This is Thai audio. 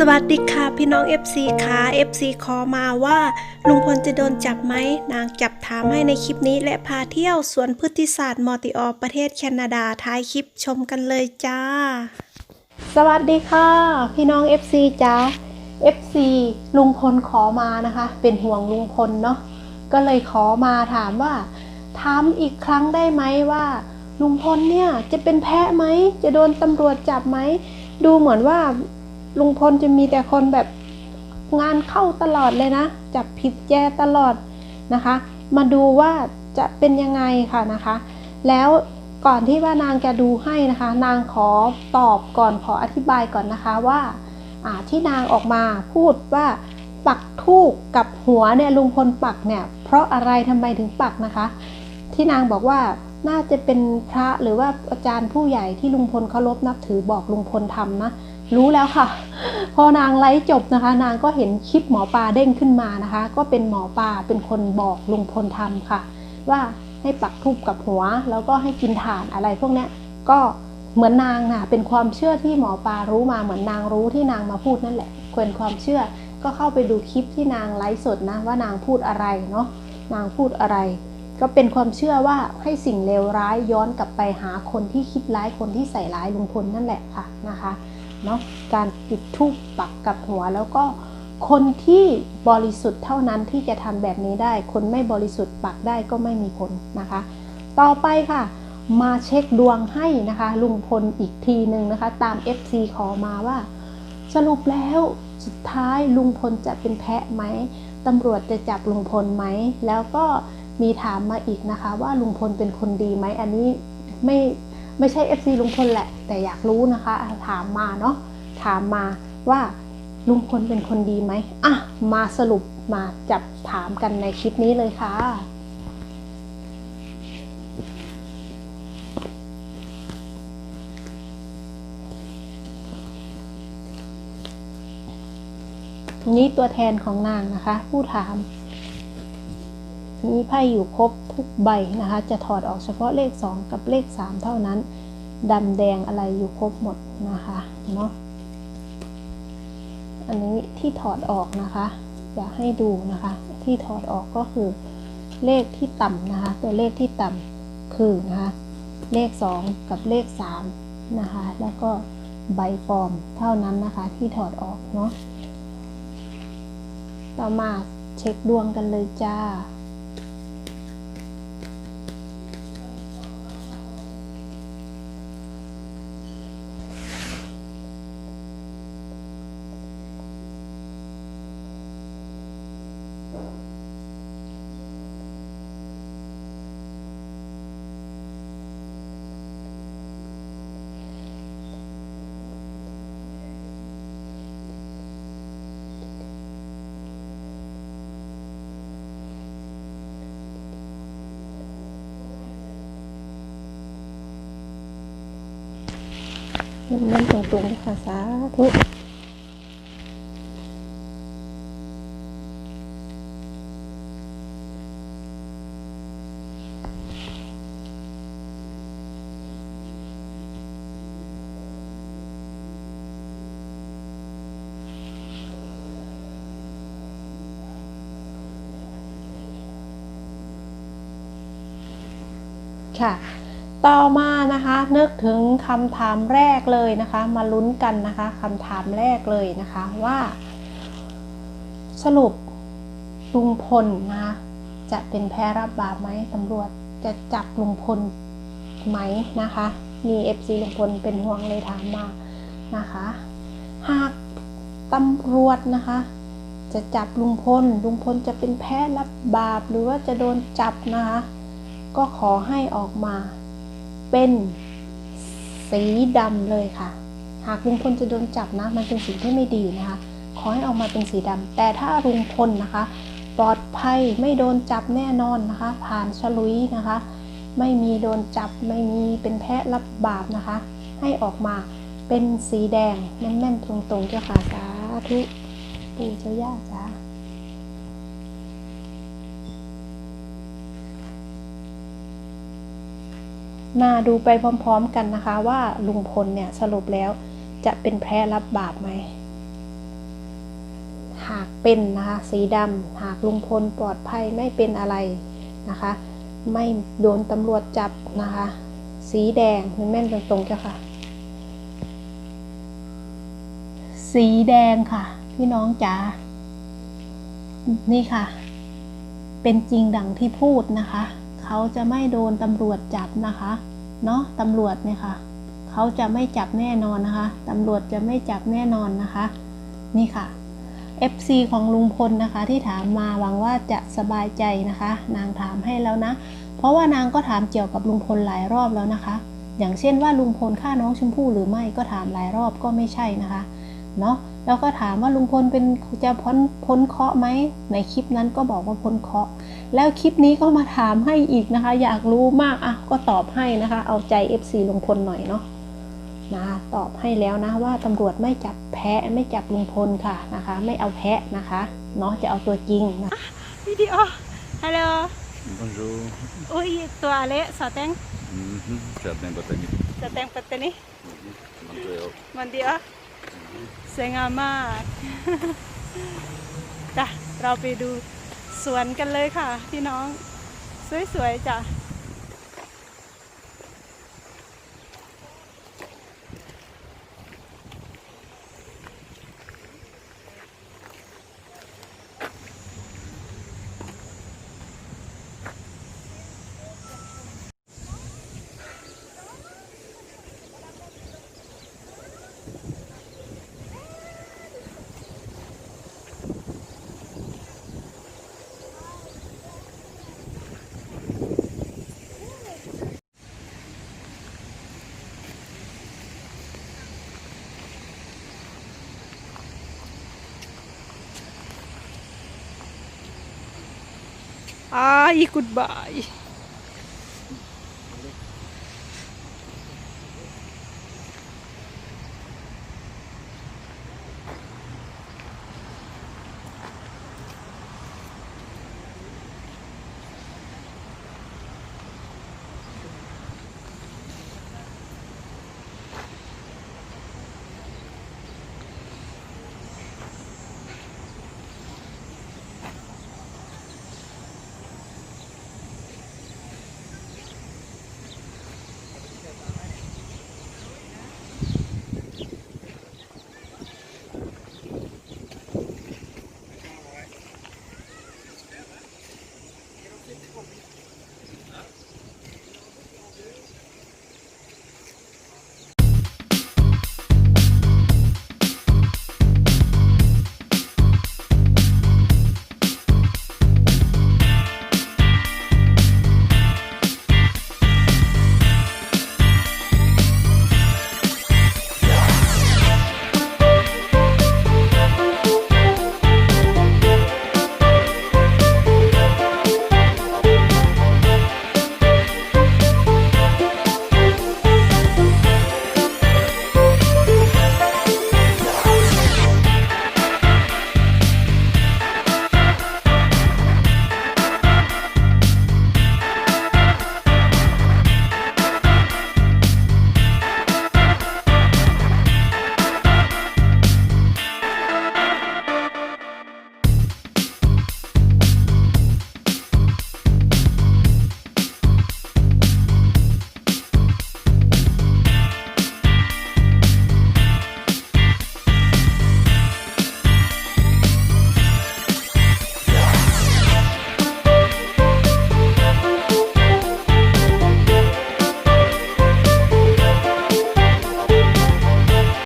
สวัสดีค่ะพี่น้อง FC ค่ะ FC ขอมาว่าลุงพลจะโดนจับไหมนางจับถามให้ในคลิปนี้และพาเที่ยวสวนพฤติศาสตร์มอติออประเทศแคนาดาท้ายคลิปชมกันเลยจ้า สวัสดีค่ะ พี่น้อง FC จ้า FC ลุงพลขอมานะคะ เป็นห่วงลุงพลเนาะก็เลยขอมาถามว่าถามอีกครั้งได้ไหมว่า ลุงพลเนี่ยจะเป็นแพะไหมจะโดนตำรวจจับไหมดูเหมือนว่า ลุงพลจะมีแต่คนแบบงานเข้าตลอดเลยนะ จับผิดแย่ตลอดนะคะ มาดูว่าจะเป็นยังไงค่ะนะคะ แล้วก่อนที่ว่านางจะดูให้นะคะ นางขอตอบก่อนขออธิบายก่อนนะคะว่าที่นางออกมาพูดว่าปักทูกกับหัวเนี่ยลุงพลปักเนี่ย เพราะอะไรทำไมถึงปักนะคะ ที่นางบอกว่าน่าจะเป็นพระหรือว่าอาจารย์ผู้ใหญ่ที่ลุงพลเคารพนับถือบอกลุงพลทำนะ รู้แล้วค่ะ พอนางไลฟ์จบนะคะ นางก็เห็นคลิปหมอปลาเด้งขึ้นมานะคะ ก็เป็นหมอปลาเป็นคนบอกลุงพลทำค่ะ ว่าให้ปักทูบกับหัว แล้วก็ให้กินถ่านอะไรพวกนี้ก็เหมือนนางน่ะเป็นความเชื่อที่หมอปลารู้มาเหมือนนางรู้ที่นางมาพูดนั่นแหละควรความเชื่อก็เข้าไปดูคลิปที่นางไลฟ์สดนะว่านางพูดอะไรเนาะนางพูดอะไร ก็เป็นความเชื่อว่าให้สิ่งเลวร้ายย้อนกลับไปหาคนที่คิดร้ายคนที่ใส่ร้ายลุงพลนั่นแหละค่ะนะคะ เนาะการจุดธูปปักกับหัว แล้วก็คนที่บริสุทธิ์เท่านั้นที่จะทำแบบนี้ได้ คนไม่บริสุทธิ์ปักได้ก็ไม่มีผลนะคะ ต่อไปค่ะ มาเช็คดวงให้นะคะลุงพลอีกทีหนึ่งนะคะ ตาม FC ขอมาว่า สรุปแล้วสุดท้ายลุงพลจะเป็นแพะไหมตำรวจจะจับลุงพลไหม แล้วก็มีถามมาอีกนะคะ ว่าลุงพลเป็นคนดีไหมอันนี้ไม่ ไม่ใช่ FC ลุงพลแหละ แต่อยากรู้นะคะ ถามมาเนาะถามมาว่าลุงพลเป็นคนดีไหมอะมาสรุปมาจับถามกันในคลิปนี้เลยค่ะ นี่ตัวแทนของนางนะคะ ผู้ถาม มีไพ่อยู่ครบทุกใบนะคะ จะถอดออกเฉพาะเลข 2 กับเลข 3 เท่านั้นดำแดงอะไรอยู่ครบหมดนะคะเนาะอันนี้ที่ถอดออกนะคะจะให้ดูนะคะ ที่ถอดออกก็คือ เลขที่ต่ำนะคะ ตัวเลขที่ต่ำคือนะคะเลข 2 กับเลข 3 นะคะ แล้วก็ใบปลอมเท่านั้นนะคะ ที่ถอดออกเนาะต่อมาเช็คดวงกันเลยจ้า มันมันตรงๆเลยค่ะสาธุค่ะ ต่อมานะคะนึกถึงคำถามแรกเลยนะคะ มาลุ้นกันนะคะคำถามแรกเลยนะคะว่า สรุปลุงพลนะคะจะเป็นแพ้รับบาปไหมตำรวจจะจับลุงพลไหมนะคะมีเอฟซีลุงพลเป็นห่วงเลยถามมานะคะ หากตำรวจนะคะ จะจับลุงพลลุงพลจะเป็นแพ้รับบาปหรือว่าจะโดนจับนะคะ ก็ขอให้ออกมา เป็นสีดำเลยค่ะ หากลุงพลจะโดนจับนะ มันเป็นสิ่งที่ไม่ดีนะคะ ขอให้ออกมาเป็นสีดำแต่ถ้าลุงพลนะคะ ปลอดภัยไม่โดนจับแน่นอนนะคะ ผ่านฉลุยนะคะ ไม่มีโดนจับไม่มีเป็นแพะรับบาปนะคะ ให้ออกมาเป็นสีแดงแน่นๆตรงๆเจ้าค่ะสาธุปู่เจ้าย่าจ้า มาดูไปพร้อมๆกันนะคะ ว่าลุงพลเนี่ยสรุปแล้วจะเป็นแพ้รับบาปไหม หากเป็นนะคะสีดำหากลุงพลปลอดภัยไม่เป็นอะไรนะคะ ไม่โดนตำรวจจับนะคะ สีแดงแม่นตรงๆเจ้าค่ะ สีแดงค่ะ พี่น้องจ๋านี่ค่ะ เป็นจริงดังที่พูดนะคะ เขาจะไม่โดนตำรวจจับนะคะเนาะตำรวจเนี่ยค่ะเขาจะไม่จับแน่นอนนะคะตำรวจจะไม่จับแน่นอนนะคะ นี่ค่ะ FC ของลุงพลนะคะที่ถามมาหวังว่าจะสบายใจนะคะ นางถามให้แล้วนะ เพราะว่านางก็ถามเกี่ยวกับลุงพลหลายรอบแล้วนะคะ อย่างเช่นว่าลุงพลฆ่าน้องชมพู่หรือไม่ก็ถามหลายรอบก็ไม่ใช่นะคะเนาะ แล้วก็ถามว่าลุงพลเป็นจะพ้นพ้นเคราะห์ไหมในคลิปนั้นก็บอกว่าพ้นเคราะห์แล้วคลิปนี้ก็มาถามให้อีกนะคะ อยากรู้มากอะก็ตอบให้นะคะ เอาใจ FC ลุงพลหน่อยเนาะนะคะตอบให้แล้วนะว่าตำรวจไม่จับแพะไม่จับลุงพลค่ะนะคะ ไม่เอาแพะนะคะเนาะจะเอาตัวจริงนะวิดีโอฮัลโหล Bonjour. อุ้ยตัวเละสอแตง Mhm. Certains botaniques. สวยงามมากจ้ะเราไปดูสวนกันเลยค่ะ พี่น้อง สวยๆจ้ะ Ay, goodbye.